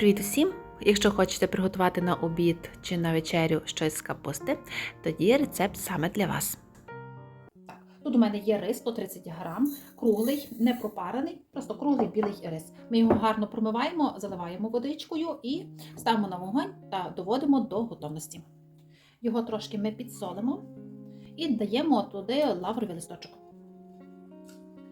Привіт усім! Якщо хочете приготувати на обід чи на вечерю щось з капусти, тоді рецепт саме для вас. Тут у мене є рис 130 грам, круглий, не пропарений, просто круглий білий рис. Ми його гарно промиваємо, заливаємо водичкою і ставимо на вогонь та доводимо до готовності. Його трошки ми підсолимо і даємо туди лавровий листочок.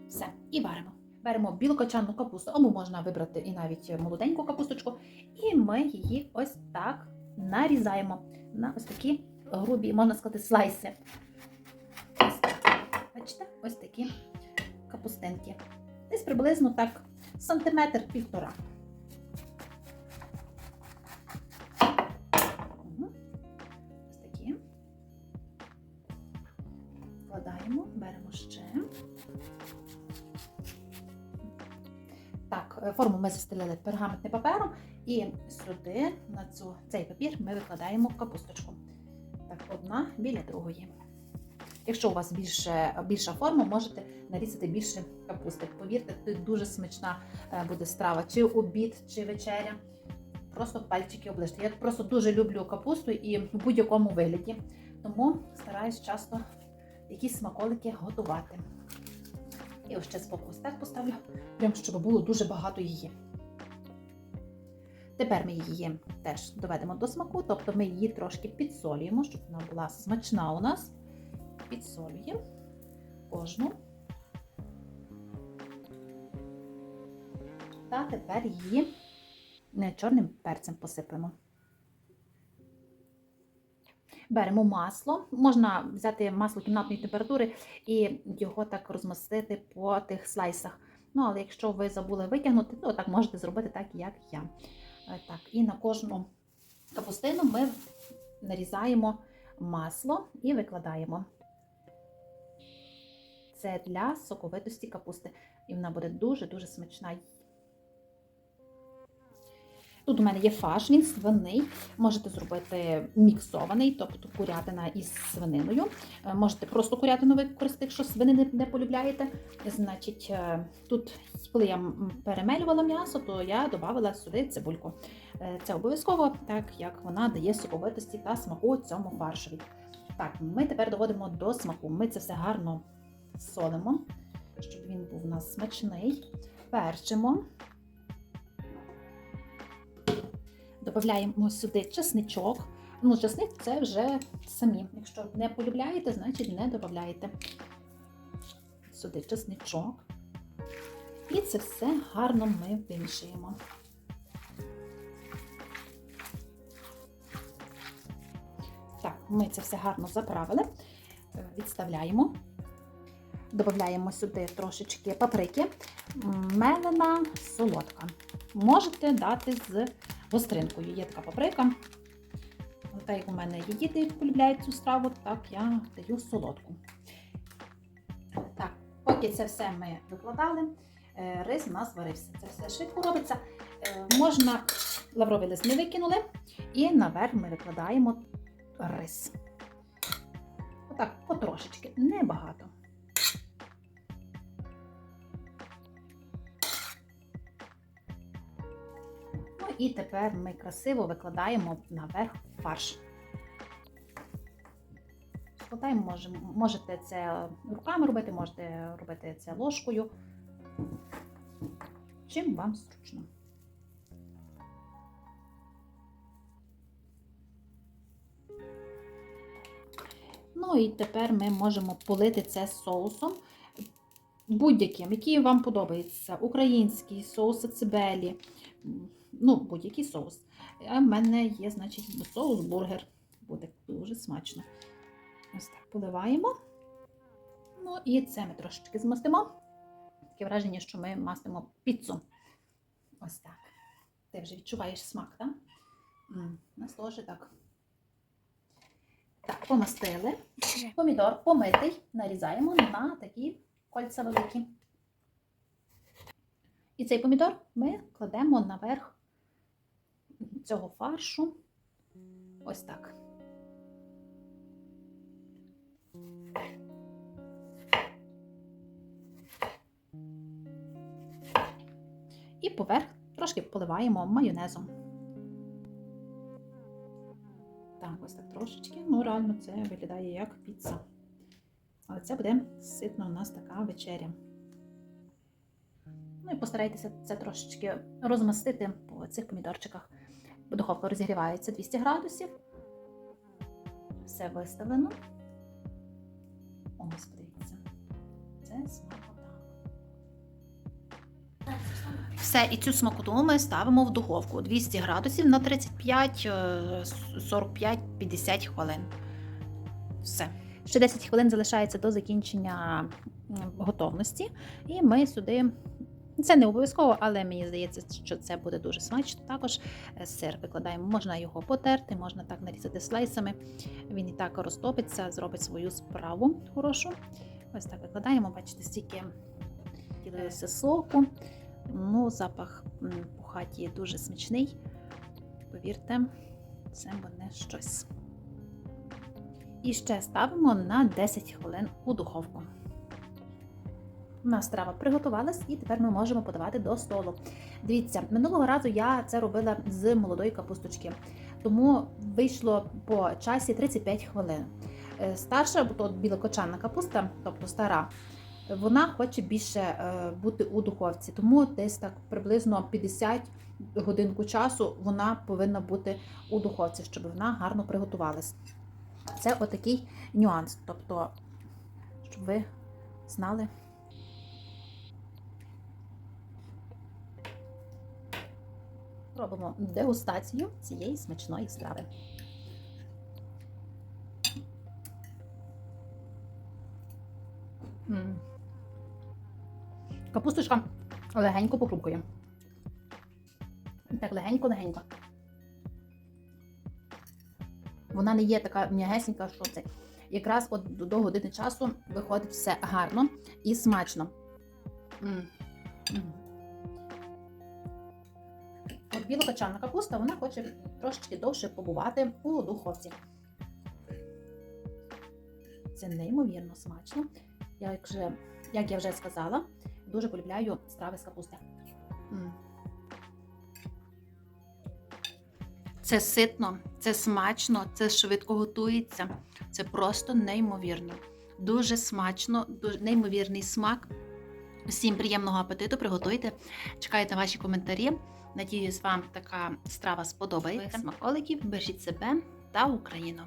Все, і варимо. Беремо білокачанну капусту, або можна вибрати і навіть молоденьку капусточку, і ми її ось так нарізаємо на ось такі грубі, можна сказати, слайси. Ось. Бачите, ось такі капустинки. Десь приблизно так сантиметр форму ми застелили пергаментним папером, і сюди, на цю, цей папір, ми викладаємо капусточку. Так, одна біля другої. Якщо у вас більше, більша форма, можете нарізати більше капусти. Повірте, це дуже смачна е, буде страва, чи обід, чи вечеря. Просто пальчики оближте. Я просто дуже люблю капусту і в будь-якому вигляді. Тому стараюсь часто якісь смаколики готувати. І ось ще збоку ось так поставлю, прям щоб було дуже багато її. Tепер ми її теж доведемо до смаку, тобто ми її трошки підсолюємо, щоб вона була смачна у нас. Підсолюємо кожну. Та тепер її е, чорним перцем посипемо. Беремо масло, можна взяти масло кімнатної температури і його так розмастити по тих слайсах. Ну, але якщо ви забули витягнути, то так можете зробити так, як я. Е, Так, І на кожну капустину ми нарізаємо масло і викладаємо. Це для соковитості капусти. І вона буде дуже-дуже смачна. Тут у мене є фарш, він свиний. Можете зробити міксований, тобто курятина із свининою. Е, Можете просто курятину використати, якщо свинини не полюбляєте. Значить, е, тут, коли я перемелювала м'ясо, то я додавала сюди цибульку. Е, Це обов'язково, так як вона дає соковитості та смаку цьому фаршові. Так, ми тепер доводимо до смаку. Ми це все гарно солимо, щоб він був у нас смачний. Перчимо. Додаємо сюди чесничок. Ну, чесник це вже самі. Якщо не полюбляєте, значить не додаєте. Сюди чесничок. І це все гарно ми вимішуємо. Так, ми це все гарно заправили, Е, відставляємо. Додаємо сюди трошечки паприки, мелена солодка. Можете дати з гостринкою. Є така паприка. Так як у мене є діти полюбляють цю страву, так я даю солодку. Так, поки це все ми викладали, е, рис у нас варився. Це все швидко робиться. Е, Можна лавровий лист ми викинули, і наверх ми викладаємо рис. Отак, потрошечки, небагато. І тепер ми красиво викладаємо наверх фарш. Можемо, можете це руками робити, можете робити це ложкою. Чим вам зручно. Ну і тепер ми можемо полити це соусом будь-яким, який вам подобається. Український соус цибелі, ну, будь-який соус. А в мене є, значить, соус бургер. Буде дуже смачно. Ось так поливаємо. Ну і це ми трошечки змастимо. Таке враження, що ми мастимо піцу. Ось так. Ти вже відчуваєш смак, так? Нас теж так. Так, помастили. Помідор помитий, нарізаємо на такі кольця великі. І цей помідор ми кладемо наверх цього фаршу ось так. І поверх трошки поливаємо майонезом. Так, ось так трошечки. Ну, реально, це виглядає як піца. Але це буде ситно у нас така вечеря. Ну і постарайтеся це трошечки розмастити по цих помідорчиках. Духовка розігрівається 200 градусів. Все виставлено. Ось, подивіться. Це смакота. Все, і цю смакоту ми ставимо в духовку 200 градусів на 35, е, 45, 50 хвилин. Все. Ще 10 хвилин залишається до закінчення готовності. І ми сюди. Це не обов'язково, але мені здається, що це буде дуже смачно. Також е, сир викладаємо. Можна його потерти, можна так нарізати слайсами. Він і так розтопиться, зробить свою справу хорошу. Ось так викладаємо, бачите, стільки ділилося соку. Ну, запах у хаті дуже смачний. Повірте, це буде щось. І ще ставимо на 10 хвилин у духовку. У нас страва приготувалась, і тепер ми можемо подавати до столу. Дивіться, минулого разу я це робила з молодої капусточки, тому вийшло по часі 35 хвилин. Е, Старша, то білокочанна капуста, тобто стара, вона хоче більше е, бути у духовці, тому десь так приблизно 50 годинку часу вона повинна бути у духовці, щоб вона гарно приготувалась. Це отакий нюанс, тобто, щоб ви знали. Робимо дегустацію цієї смачної страви. Капусточка легенько похрумкує. Так легенько-легенько. Вона не є така м'ягесенька, що це. Якраз от до- години часу виходить все гарно і смачно. М. М. От білокачана капуста, вона хоче трошечки довше побувати у духовці. Це неймовірно смачно. Як, вже, як я вже сказала, дуже полюбляю страви з капусти. Це ситно, це смачно, це швидко готується. Це просто неймовірно. Дуже смачно, дуже неймовірний смак. Всім приємного апетиту, приготуйте. Чекайте ваші коментарі. Надіюсь, вам така страва сподобається. Смаколиків, бережіть себе та Україну.